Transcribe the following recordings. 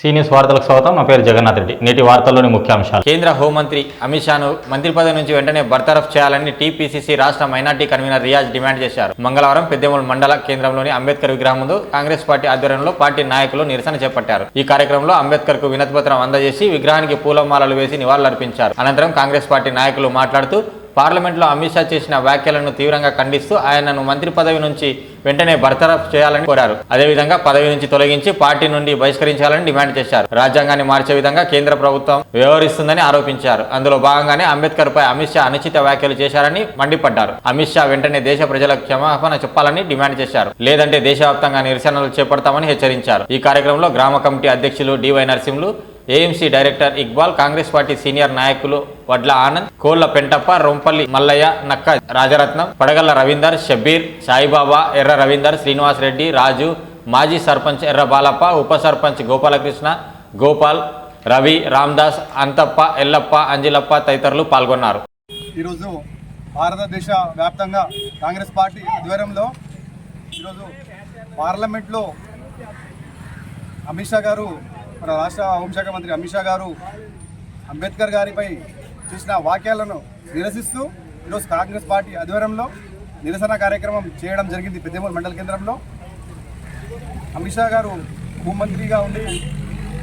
Seniors వార్తలకు స్వాగతం. నా పేరు జగన్నాథ్ రెడ్డి. నేటి వార్తల్లోని ముఖ్యాంశాలు. కేంద్ర హోంమంత్రి అమిత్ షాను మంత్రి పదవి నుంచి వెంటనే బర్తరఫ్ చేయాలని టీపీసీసీ రాష్ట్ర మైనార్టీ కన్వీనర్ రియాజ్ డిమాండ్ చేశారు. మంగళవారం పెద్దెమూలు మండల కేంద్రంలోని అంబేద్కర్ విగ్రహం ముందు కాంగ్రెస్ పార్టీ ఆధ్వర్యంలో పార్టీ నాయకులు నిరసన చేపట్టారు. ఈ కార్యక్రమంలో అంబేద్కర్కు వినతిపత్రం అందజేసి విగ్రహానికి పూలమాలలు వేసి నివాళులర్పించారు. అనంతరం కాంగ్రెస్ పార్టీ నాయకులు మాట్లాడుతూ పార్లమెంట్లో అమిత్ షా చేసిన వ్యాఖ్యలను తీవ్రంగా ఖండిస్తూ ఆయనను మంత్రి పదవి నుంచి వెంటనే బర్తరఫ్ చేయాలని కోరారు. అదేవిధంగా పదవి నుంచి తొలగించి పార్టీ నుండి బహిష్కరించాలని డిమాండ్ చేశారు. రాజ్యాంగాన్ని మార్చే విధంగా కేంద్ర ప్రభుత్వం వ్యవహరిస్తుందని ఆరోపించారు. అందులో భాగంగానే అంబేద్కర్ పై అమిత్ షా అనుచిత వ్యాఖ్యలు చేశారని మండిపడ్డారు. అమిత్ షా వెంటనే దేశ ప్రజలకు క్షమాపణ చెప్పాలని డిమాండ్ చేశారు. లేదంటే దేశవ్యాప్తంగా నిరసనలు చేపడతామని హెచ్చరించారు. ఈ కార్యక్రమంలో గ్రామ కమిటీ అధ్యక్షులు DY Narasimhulu AMC director Iqbal Congress party senior నాయకులు వడ్ల ఆనంద్ కోళ్ళ పెంటప్ప రొంపల్లి మల్లయ్య నక్క రాజరత్నం పడగల్ల రవీందర్ షబీర్ సాయిబాబా ఎర్ర రవీందర్ శ్రీనివాస్ రెడ్డి రాజు మాజీ సర్పంచ్ ఎర్ర బాలప్ప ఉప సర్పంచ్ గోపాలకృష్ణ గోపాల్ రవి రామ్దాస్ అంతప్ప ఎల్లప్ప అంజిలప్ప తదితరులు పాల్గొన్నారు. ఈరోజు భారతదేశ వ్యాప్తంగా కాంగ్రెస్ పార్టీ ఆధ్వర్యంలో ఈరోజు పార్లమెంట్లో అమిత్ షా గారు మన రాష్ట్ర హోంశాఖ మంత్రి అమిత్ షా గారు అంబేద్కర్ గారిపై చేసిన వాక్యాలను నిరసిస్తూ ఈరోజు కాంగ్రెస్ పార్టీ ఆధ్వర్యంలో నిరసన కార్యక్రమం చేయడం జరిగింది పెద్దమూరు మండల కేంద్రంలో. అమిత్ షా గారు హోంమంత్రిగా ఉండి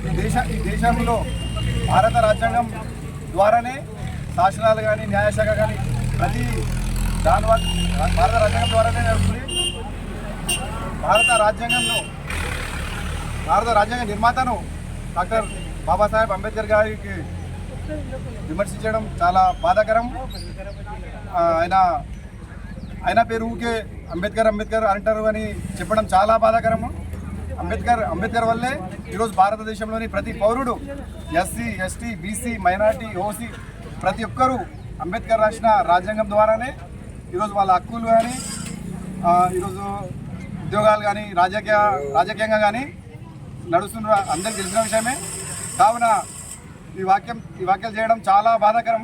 ఈ దేశ ఈ దేశంలో భారత రాజ్యాంగం ద్వారానే శాసనాలు కానీ న్యాయశాఖ కానీ ప్రతి దాని భారత రాజ్యాంగం ద్వారానే నడుస్తుంది భారత రాజ్యాంగంలో భారత రాజ్యాంగ నిర్మాతను డాక్టర్ బాబాసాహెబ్ అంబేద్కర్ గారికి విమర్శించడం చాలా బాధాకరం. ఆయన ఆయన పేరు ఊకే అంబేద్కర్ అంబేద్కర్ అంటారు అని చెప్పడం చాలా బాధాకరము అంబేద్కర్ అంబేద్కర్ వల్లే ఈరోజు భారతదేశంలోని ప్రతి పౌరుడు SC ST BC minority OC ప్రతి ఒక్కరూ అంబేద్కర్ రాసిన రాజ్యాంగం ద్వారానే ఈరోజు వాళ్ళ హక్కులు కానీ ఈరోజు ఉద్యోగాలు కానీ రాజకీయ రాజకీయంగా కానీ నడుస్తున్న అందరికీ తెలిసిన విషయమే. కావున ఈ వాక్యం ఈ వ్యాఖ్యలు చేయడం చాలా బాధాకరం.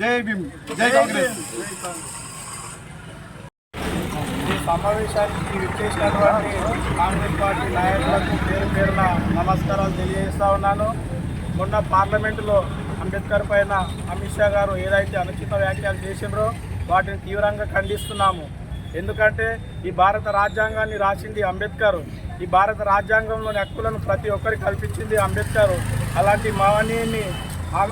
జై భీమ్ జై కాంగ్రెస్. ఈ సమావేశానికి విచ్చేసినటువంటి కాంగ్రెస్ పార్టీ నాయకులకు పేరు పేరున నమస్కారాలు తెలియజేస్తా ఉన్నాను. మొన్న పార్లమెంటులో అంబేద్కర్ పైన అమిత్ షా గారు ఏదైతే అనుచిత వ్యాఖ్యలు చేసిండ్రో వాటిని తీవ్రంగా ఖండిస్తున్నాము. ఎందుకంటే ఈ భారత రాజ్యాంగాన్ని రాసింది అంబేద్కర్. ఈ భారత రాజ్యాంగంలోని హక్కులను ప్రతి ఒక్కరికి కల్పించింది అంబేద్కర్. అలాంటి మహనీయుని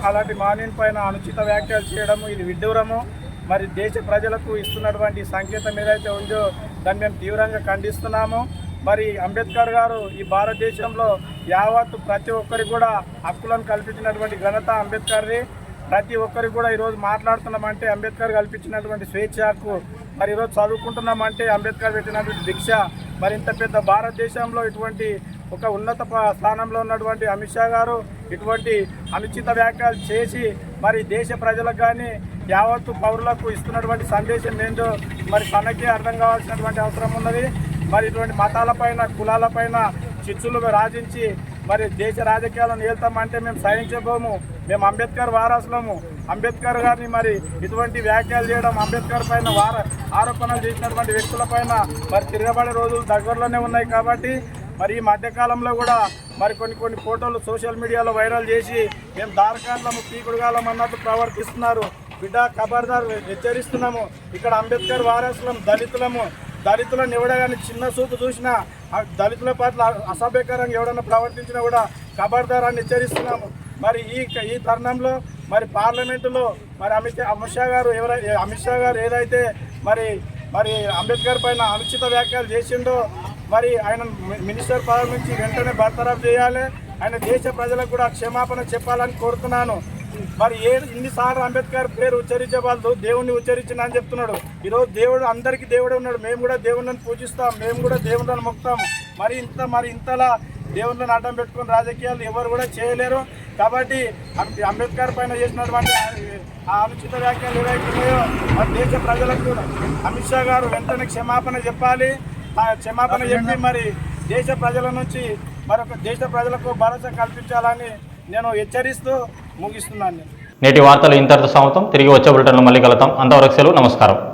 అలాంటి మహనీయుని పైన అనుచిత వ్యాఖ్యలు చేయడము ఇది విడ్డూరము. మరి దేశ ప్రజలకు ఇస్తున్నటువంటి సంకేతం ఏదైతే ఉందో దాన్ని మేము తీవ్రంగా ఖండిస్తున్నాము. మరి అంబేద్కర్ గారు ఈ భారతదేశంలో యావత్తు ప్రతి ఒక్కరికి కూడా హక్కులను కల్పించినటువంటి ఘనత అంబేద్కర్ది. ప్రతి ఒక్కరికి కూడా ఈరోజు మాట్లాడుతున్నామంటే అంబేద్కర్ కల్పించినటువంటి స్వేచ్ఛ హక్కు మరి ఈరోజు చదువుకుంటున్నామంటే అంబేద్కర్ పెట్టినటువంటి దీక్ష మరి ఇంత పెద్ద భారతదేశంలో ఇటువంటి ఒక ఉన్నత స్థానంలో ఉన్నటువంటి అమిత్ షా గారు ఇటువంటి అనుచిత వ్యాఖ్యలు చేసి మరి దేశ ప్రజలకు కానీ యావత్తు పౌరులకు ఇస్తున్నటువంటి సందేశం ఏంటో మరి తనకే అర్థం కావాల్సినటువంటి అవసరం ఉన్నది. మరి ఇటువంటి మతాలపైన కులాలపైన చిచ్చులు రాజించి మరి దేశ రాజకీయాలను ఏళ్తామంటే మేము సహించబోము. మేము అంబేద్కర్ వారసులము. అంబేద్కర్ గారిని మరి ఇటువంటి వ్యాఖ్యలు చేయడం అంబేద్కర్ పైన వార ఆరోపణలు చేసినటువంటి వ్యక్తుల పైన మరి తిరగబడే రోజులు దగ్గరలోనే ఉన్నాయి కాబట్టి మరి ఈ మధ్యకాలంలో కూడా మరి కొన్ని కొన్ని ఫోటోలు సోషల్ మీడియాలో వైరల్ చేసి మేము దారకాండ్లము పీకుడుగాలం అన్నట్టు ప్రవర్తిస్తున్నారు. బిడ్డ ఖబర్దార్ హెచ్చరిస్తున్నాము. ఇక్కడ అంబేద్కర్ వారసులం దళితులము. దళితులను ఎవడగానే చిన్న చూపు చూసినా దళితుల పట్ల అసభ్యకరంగా ఎవడన్నా ప్రవర్తించినా కూడా ఖబర్దారాన్ని హెచ్చరిస్తున్నాము. మరి ఈ ఈ తరుణంలో మరి పార్లమెంటులో మరి అమిత్ అమిత్ షా గారు ఎవరై అమిత్ షా గారు ఏదైతే మరి మరి అంబేద్కర్ పైన అనుచిత వ్యాఖ్యలు చేసిండో మరి ఆయన మినిస్టర్ పదవి నుంచి వెంటనే బర్తరఫ్ చేయాలి. ఆయన దేశ ప్రజలకు కూడా క్షమాపణ చెప్పాలని కోరుతున్నాను. మరి ఏ ఇన్నిసార్లు అంబేద్కర్ పేరు ఉచ్చరించబడదు దేవుణ్ణి ఉచ్చరించిన అని చెప్తున్నాడు. ఈరోజు దేవుడు అందరికీ దేవుడే ఉన్నాడు. మేము కూడా దేవుళ్ళని పూజిస్తాం మేము కూడా దేవుళ్ళని మొక్కుతాం. మరి ఇంత మరి ఇంతలా దేవుళ్ళని అడ్డం పెట్టుకుని రాజకీయాలు ఎవరు కూడా చేయలేరు. కాబట్టి అంబేద్కర్ పైన చేసినటువంటి ఆ- అనుచిత వ్యాఖ్యలు ఏవైతున్నాయో మరి దేశ ప్రజలకు అమిత్ షా గారు వెంటనే క్షమాపణ చెప్పాలి. ఆ క్షమాపణ చెప్పి మరి దేశ ప్రజల నుంచి మరొక దేశ ప్రజలకు భరోసా కల్పించాలని నేను హెచ్చరిస్తూ ముగిస్తున్నాను. నేటి వార్తలు ఇంతటితో సమాప్తం. తిరిగి వచ్చే బులెటిన్లో మళ్ళీ కలుతాం అంతవరకు సెలవు. నమస్కారం.